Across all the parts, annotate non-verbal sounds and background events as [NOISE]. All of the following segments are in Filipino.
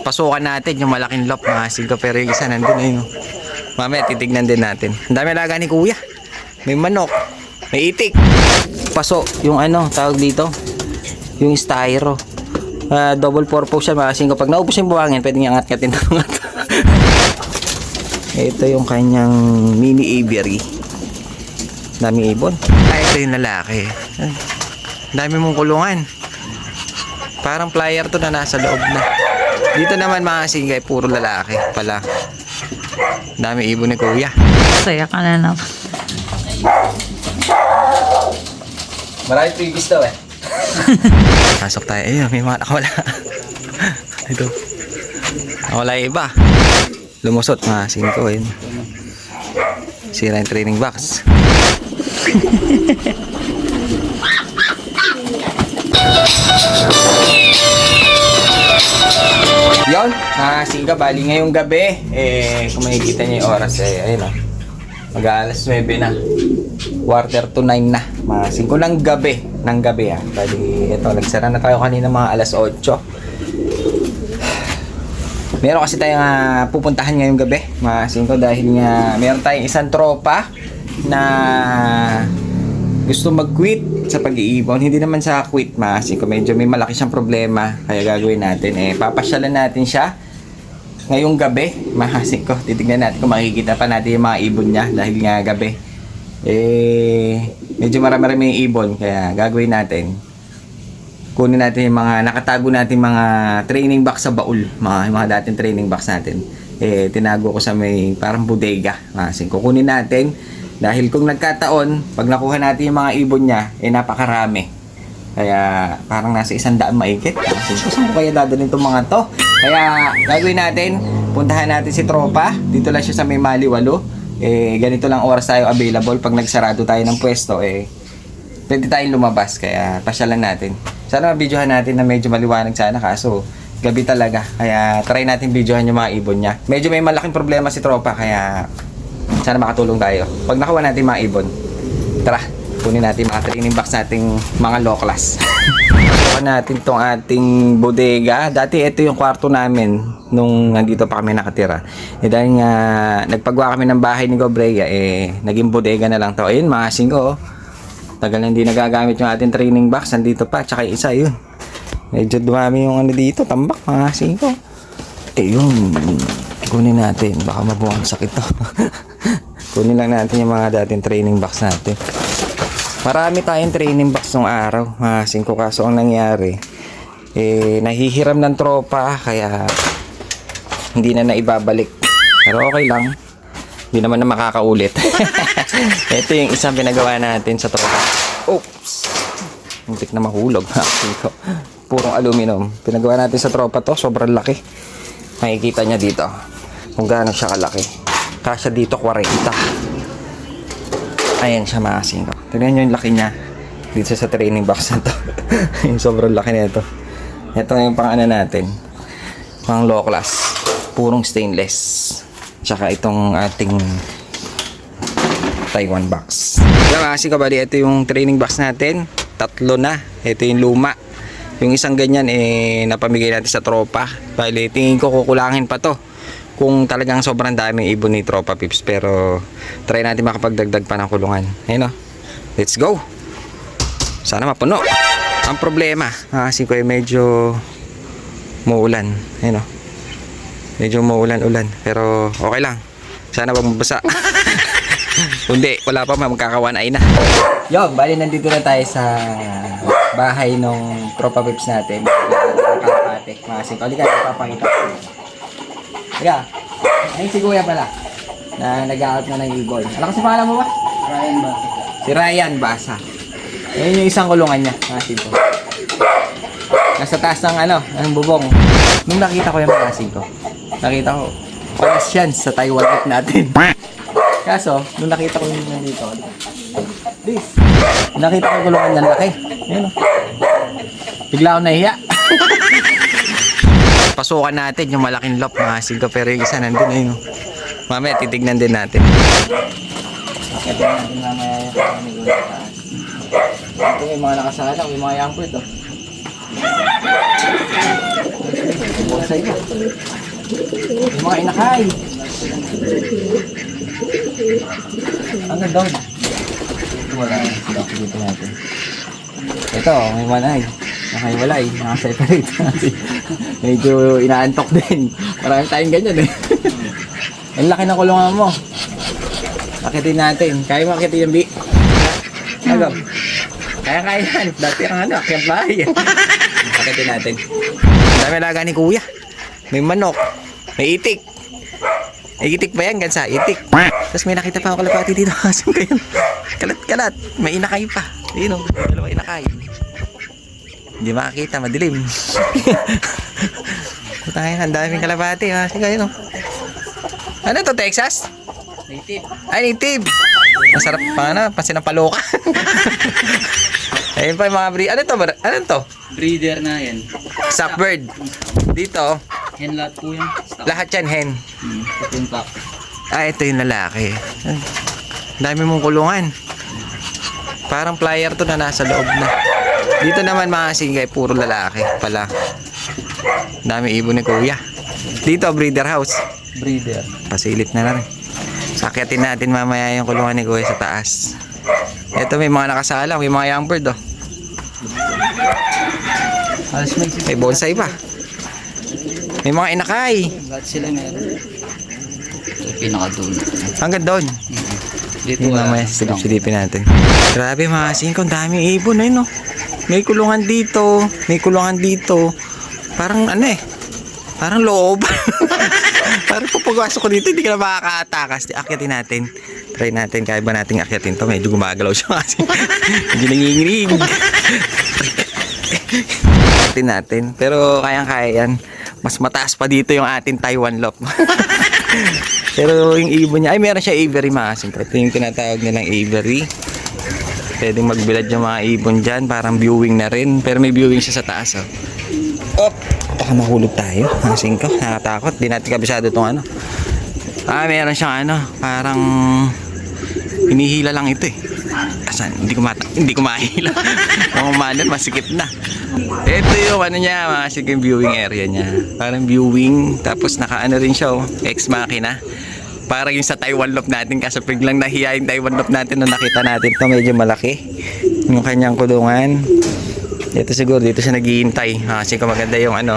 Pasukan natin yung malaking lop mga singko pero yung isa nandun ayun. oh. Mamaya titignan din natin. Ang dami alaga ni kuya. May manok. May itik. Paso yung ano tawag dito. Yung styro. Ah, double purpose siya mga singko. Pag naubos yung buhangin pwede niyang angat-ngatin ng mga to. [LAUGHS] Ito yung kanyang mini aviary. Daming ibon. Ay, ito yung lalaki. Ay, dami mong kulungan. Parang flyer to na nasa loob na. Dito naman mga singay, puro lalaki pala. Dami ibon ni kuya. Saya ka na naman. Marami previous daw eh. [LAUGHS] Pasok tayo. Ayun, may mga nakawala. [LAUGHS] Ito. Nakawala yung iba. Lumusot mga singko. Ayun. Sira yung training box. [LAUGHS] Yon, mga singka, bali ngayong gabi, eh, kung makikita niyo yung oras, eh, ayun o. Mag alas 9 na. Quarter to 9 na. Mga 5 ng gabi. Ng gabi ha. Bali, ito, nagsara na tayo kanina mga alas 8. Meron kasi tayong ah, pupuntahan ngayong gabi, mga 5, dahil nga meron tayong isang tropa na gusto mag-quit sa pag-iibon. Hindi naman sa quit, mga 5. Medyo may malaki siyang problema. Kaya gagawin natin, eh, papasyalan natin siya ngayong gabi, mahasik ko. Titignan natin kung makikita pa natin yung mga ibon niya dahil nga gabi. Eh, medyo marami-rami yung ibon, kaya gagawin natin. Kunin natin yung mga nakatago natin mga training box sa baul, mga, mga dating training box natin. Eh, tinago ko sa may parang bodega. Mahasik ko. Kunin natin dahil kung nagkataon, pag nakuha natin yung mga ibon niya, eh napakarami. Kaya parang nasa isang daan maikit. Kasi saan ko kaya dadalhin itong mga to? Kaya gagawin natin, puntahan natin si Tropa. Dito lang siya sa may Maliwalo. Eh, ganito lang oras tayo available. Pag nagsarado tayo ng pwesto, eh, pwede tayong lumabas. Kaya pasyalan natin. Sana mabidyohan natin na medyo maliwanag sana. Kaso, gabi talaga. Kaya try natin videohan yung mga ibon niya. Medyo may malaking problema si Tropa. Kaya sana makatulong tayo. Pag nakuha natin mga ibon, tara, kunin natin mga training box nating mga low class. [LAUGHS] Kuha natin tong ating bodega. Dati ito yung kwarto namin nung nandito pa kami nakatira. Eh dahil nga nagpagawa kami ng bahay ni Gobreya, eh naging bodega na lang to. Ayun mga singko. oh. Tagal na hindi nagagamit yung ating training box. Nandito pa, tsaka isa yun. Medyo dumami yung ano dito, tambak mga singko. Eh kunin natin. Baka mabuwangsak ito. [LAUGHS] kunin lang natin yung mga dating training box natin. Marami tayong training box nung araw, mga singko kaso ang nangyari. Eh, nahihiram ng tropa, kaya hindi na naibabalik. Pero okay lang. Hindi naman na makakaulit. [LAUGHS] Ito yung isang pinagawa natin sa tropa. Oops! Muntik na mahulog, [LAUGHS] mga. Purong aluminum. Pinagawa natin sa tropa to, sobrang laki. Makikita niya dito kung gaano siya kalaki. Kasya dito 40. Ayan siya mga singko. Tignan nyo yung laki niya. Dito sa training box na to. [LAUGHS] yung sobrang laki na ito. Yung pang ano natin. Pang low class. Purong stainless. Tsaka itong ating Taiwan box. Yan mga singko bali. Ito yung training box natin. Tatlo na. Ito yung luma. Yung isang ganyan eh napamigay natin sa tropa. Bali tingin ko kukulangin pa to kung talagang sobrang daming ibon ni Tropa Pips pero try natin makapagdagdag pa ng kulungan. Ayun o. Let's go! Sana mapuno. Ang problema kasi ko ay medyo muulan ayun o. Medyo muulan-ulan pero okay lang. Sana wag mabasa. [LAUGHS] Kundi wala pa magkakawan ay na. Yo bali nandito na tayo sa bahay nung Tropa Pips natin. Kalapate mga singko halika papakita ko Teka, ayun si Kuya pala. Na nag-out na ng ibon. Ano kasi pangalan mo ba? Ryan ba? Si Ryan Basa. Ayun yung isang kulungan niya. Masin ko. Nasa taas ng ano, ng bubong. Nung nakita ko yung masin ko, nakita ko, palas yan sa Taiwan app natin. Kaso, nung nakita ko yung nandito, this, nakita ko kulungan niya, laki. Ayun o. Bigla ako nahiya. [LAUGHS] Pasukan natin yung malaking lop mga singko pero yung isa nandun ayun. oh. Mamaya titignan din natin. Akit na natin mamaya yung kami. Ito yung mga nakasala, yung mga yampur ito. Bonsai ka. Yung mga inakay. Ang ganda doon. Wala. Sila dito natin. Ito, may manay. Nakaiwalay. Nakaseparate. [LAUGHS] Medyo inaantok din. Marami tayong ganyan eh. [LAUGHS] Ang laki ng kulungan mo. Akitin natin. Kaya mo akitin yung bi. Ano? Kaya kaya yan. Dati ang ano, akyat bahay. [LAUGHS] Akitin natin. Ang dami alaga ni kuya. May manok. May itik. May itik ba yan? Gansa, itik. Tapos may nakita pa ako kalapati dito. Asan kayo? Kalat, kalat. May inakay pa. Ayun o. Dalawa inakay. Hindi makakita, madilim. [LAUGHS] Putang ina, ang daming kalapati. Asan kayo no? Ano to, Texas? Native. Ay, native. Masarap pa na, pansin ng paloka. [LAUGHS] Ayun pa yung mga breed. Ano to? Ano to? Breeder na yan. Stockbird. Dito, Hen lahat po yan. Stock. lahat yan hen. Hmm. Ito yung pack. Ah, ito yung lalaki. Ay, dami mong kulungan. Parang flyer to na nasa loob na. Dito naman mga singay, puro lalaki pala. Dami ibon ni kuya. Dito, breeder house. Breeder. Pasilip na lang. Sakyatin natin mamaya yung kulungan ni kuya sa taas. Ito may mga nakasalang, may mga young bird oh. May bonsai pa. May mga inakay. Lahat sila meron. Ito pinakadulo. Hanggang doon. Dito Yung mamaya silip-silipin natin. Grabe mga singko, ang daming ibon eh no. May kulungan dito, may kulungan dito. Parang ano eh, parang loob. [LAUGHS] parang pupagwasok ko dito, hindi ka na makakatakas. Akyatin natin. Try natin, kaya ba natin akyatin to? Medyo gumagalaw siya kasi. [LAUGHS] Medyo nanginginig. Akyatin natin. Pero kayang-kaya yan. Mas mataas pa dito yung ating Taiwan lop. [LAUGHS] Pero yung ibon niya, ay meron siya aviary mga singko. Ito yung tinatawag nilang aviary. Pwedeng magbilad yung mga ibon dyan, parang viewing na rin. Pero may viewing siya sa taas. Oh. Op! Baka mahulog tayo. Mga singko, nakatakot. Di natin kabisado itong ano. Ah, meron siyang ano, parang hinihila lang ito eh. Asan? Hindi ko mata, hindi ko mahila. [LAUGHS] Kung umanan, masikip na. Ito yung ano niya, mga yung viewing area niya. Parang viewing, tapos nakaano rin siya, oh, ex machina. Para yung sa Taiwan loop natin kasi biglang nahiya yung Taiwan loop natin nung nakita natin to medyo malaki. Yung kanyang kulungan. Dito siguro dito siya naghihintay. Ha, kasi maganda yung ano.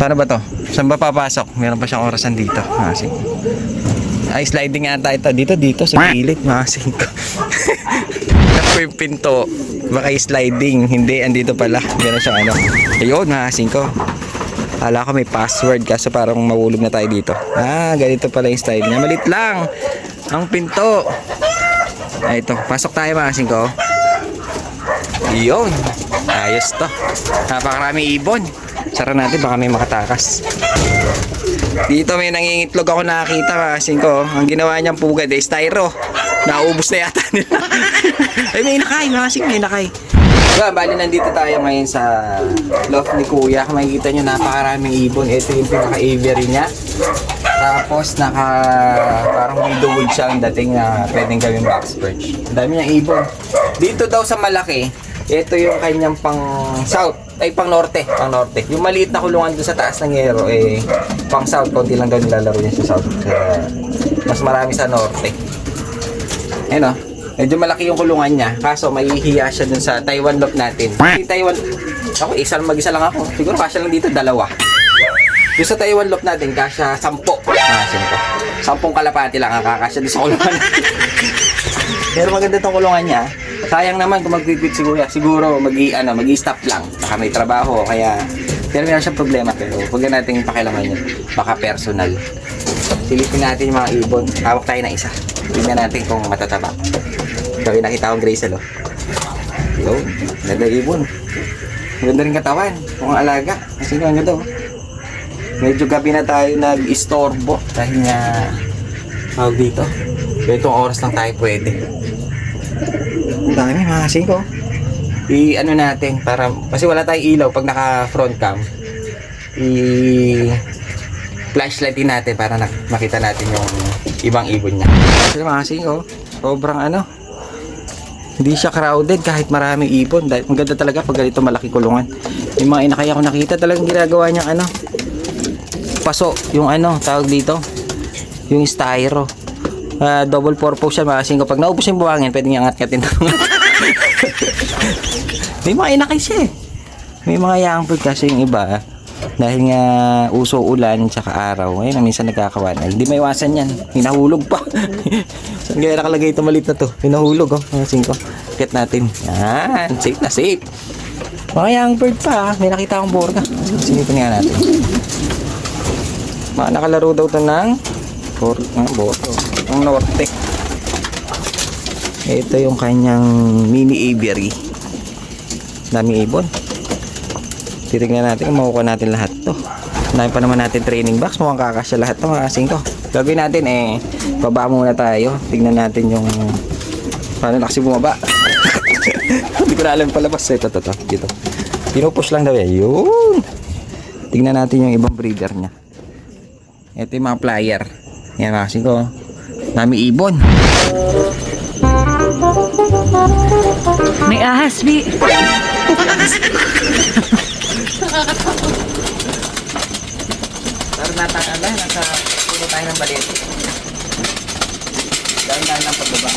Paano ba to? Saan ba papasok? Meron pa siyang orasan dito. Ha, sige. Ay, sliding ata ito. Dito, dito, sa gilid. Mga 5. ko yung pinto baka sliding hindi andito pala gano'n siya ano ayun ah, mga 5 Ala ko may password kaso parang mawulog na tayo dito. Ah, ganito pala yung style niya. Malit lang ang pinto. Ay, ito. Pasok tayo mga singko. Yun. Ayos to. Napakarami ibon. Sara natin baka may makatakas. Dito may nangingitlog ako nakakita mga singko. Ang ginawa niyang pugad is styro. Naubos na yata nila. [LAUGHS] Ay, may inakay mga singko. May inakay. Diba, bali nandito tayo ngayon sa loft ni Kuya. Kung makikita nyo, napakaraming ibon. Ito yung pinaka-aviary niya. Tapos naka parang window wood siya ang dating na pwedeng gawing box perch. Ang dami niyang ibon. Dito daw sa malaki, ito yung kanyang pang south, ay pang norte, pang norte. Yung maliit na kulungan doon sa taas ng Yero, eh, pang south, konti lang daw nilalaro niya sa south. Kaya, mas marami sa norte. Ayun o, medyo malaki yung kulungan niya, kaso mahihiya siya dun sa Taiwan lock natin. Yung Taiwan, ako isa lang mag-isa lang ako. Siguro kasya lang dito, dalawa. Doon sa Taiwan loop natin, kasya sampo. Ah, sampo. Sampung kalapati lang ang kakasya doon sa kulungan. [LAUGHS] Pero maganda tong kulungan niya. Sayang naman kung mag-quit si Kuya. Siguro mag ano, mag-stop lang. Baka may trabaho, kaya... Pero meron siyang problema. Pero huwag na natin pakialaman yun. Baka personal. Silipin natin yung mga ibon. Hawak tayo na isa. Tingnan natin kung matataba. Ito yung nakita kong Grazel, oh. Yun. Ganda ibon. Maganda rin katawan. Kung alaga. Kasi nga ganda. Medyo gabi na tayo nag-istorbo dahil nga tawag dito. Ganitong oras lang tayo pwede. Ang dami mga singko. I ano natin para kasi wala tayong ilaw pag naka front cam. I flashlightin natin para nak- makita natin yung ibang ibon niya. Kasi mga singko, sobrang ano Hindi siya crowded kahit maraming ibon. Dahil maganda talaga pag ganito malaki kulungan. Yung mga inakay ako nakita talagang ginagawa niyang ano. Paso, yung ano, tawag dito. Yung styro. Ah, double purpose siya makasin ko. Pag naubos yung buhangin, pwede niya angat-ngatin. [LAUGHS] May mga inakay siya eh. May mga young kasi yung iba. Dahil nga uso ulan tsaka araw. Ngayon na minsan nagkakawanag. Hindi may iwasan yan. Hinahulog pa. [LAUGHS] Saan kaya nakalagay ito malit na to? Hinahulog oh. Mga singko. Get natin. Yan. Safe na safe. Mga young bird pa. ah. May nakita akong borga. Sinipin nga natin. Mga nakalaro daw to ng for, ah, boto. Ang norte. Ito yung kanyang mini aviary. Dami ibon. Titignan natin kung makukuha natin lahat to. Dami pa naman natin training box. Mukhang kakasya lahat to mga kasing ko. Gagawin natin eh. Baba muna tayo. Tignan natin yung paano na kasi bumaba. [LAUGHS] Hindi ko na alam palabas. Ito, ito, ito. Dito. Pinupush lang daw eh. Yun. Tignan natin yung ibang breeder niya. Ito yung mga flyer. Yan kasing ko. Dami ibon. May ahas, Bi. Pero nataan na, nasa puno tayo ng balete. Dahil lang pagbaba.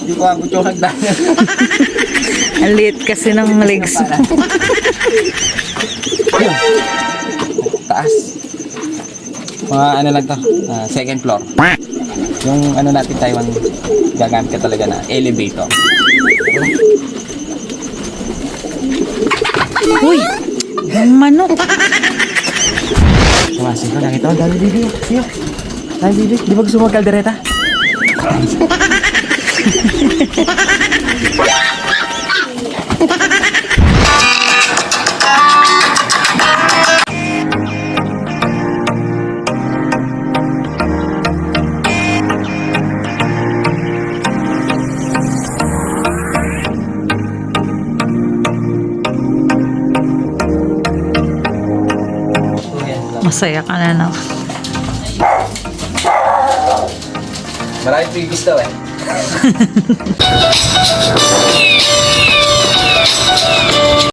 Hindi ko abot yung hagdanan. [LAUGHS] Ang liit kasi ng legs. Taas. Mga ano lang to, ah, second floor. Yung ano natin Taiwan, gagamit ka talaga na elevator. Uy! Ang manok. Tumasin ko, nakita ko, dami bibi. Iyo. Dami bibi. Di ba gusto mo magkaldereta? [LAUGHS] Masaya ka na naman. Marami previous daw eh. [LAUGHS]